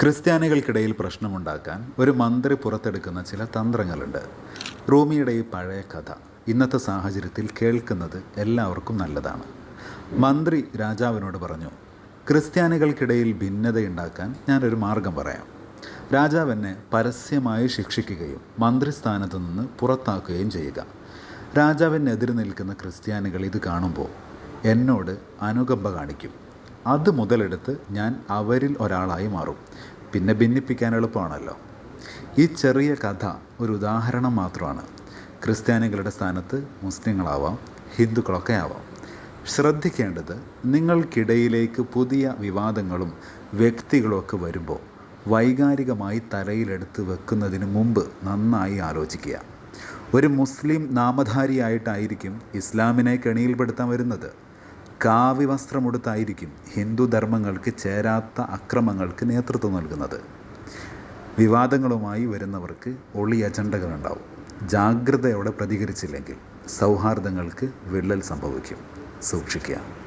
ക്രിസ്ത്യാനികൾക്കിടയിൽ പ്രശ്നമുണ്ടാക്കാൻ ഒരു മന്ത്രി പുറത്തെടുക്കുന്ന ചില തന്ത്രങ്ങളുണ്ട്. റൂമിയുടെ ഈ പഴയ കഥ ഇന്നത്തെ സാഹചര്യത്തിൽ കേൾക്കുന്നത് എല്ലാവർക്കും നല്ലതാണ്. മന്ത്രി രാജാവിനോട് പറഞ്ഞു ക്രിസ്ത്യാനികൾക്കിടയിൽ ഭിന്നതയുണ്ടാക്കാൻ ഞാനൊരു മാർഗം പറയാം. രാജാവ് എന്നെ പരസ്യമായി ശിക്ഷിക്കുകയും മന്ത്രിസ്ഥാനത്ത് നിന്ന് പുറത്താക്കുകയും ചെയ്യുക. രാജാവിനെതിരെ നിൽക്കുന്ന ക്രിസ്ത്യാനികൾ ഇത് കാണുമ്പോൾ എന്നോട് അനുകമ്പ കാണിക്കും. അത് മുതലെടുത്ത് ഞാൻ അവരിൽ ഒരാളായി മാറും. പിന്നെ ഭിന്നിപ്പിക്കാൻ എളുപ്പമാണല്ലോ. ഈ ചെറിയ കഥ ഒരു ഉദാഹരണം മാത്രമാണ്. ക്രിസ്ത്യാനികളുടെ സ്ഥാനത്ത് മുസ്ലിങ്ങളാവാം ഹിന്ദുക്കളൊക്കെ ആവാം. ശ്രദ്ധിക്കേണ്ടത് നിങ്ങൾക്കിടയിലേക്ക് പുതിയ വിവാദങ്ങളും വ്യക്തികളൊക്കെ വരുമ്പോൾ വൈകാരികമായി തലയിലെടുത്ത് വെക്കുന്നതിന് മുമ്പ് നന്നായി ആലോചിക്കുക. ഒരു മുസ്ലിം നാമധാരിയായിട്ടായിരിക്കും ഇസ്ലാമിനെ കെണിയിൽപ്പെടുത്താൻ വരുന്നത്. കാവ്യ വസ്ത്രമുടുത്തായിരിക്കും ഹിന്ദു ധർമ്മങ്ങൾക്ക് ചേരാത്ത അക്രമങ്ങൾക്ക് നേതൃത്വം നൽകുന്നത്. വിവാദങ്ങളുമായി വരുന്നവർക്ക് ഒളി അജണ്ടകൾ അജണ്ടകളുണ്ടാവും. ജാഗ്രതയോടെ പ്രതികരിച്ചില്ലെങ്കിൽ സൗഹാർദ്ദങ്ങൾക്ക് വിള്ളൽ സംഭവിക്കും. സൂക്ഷിക്കുക.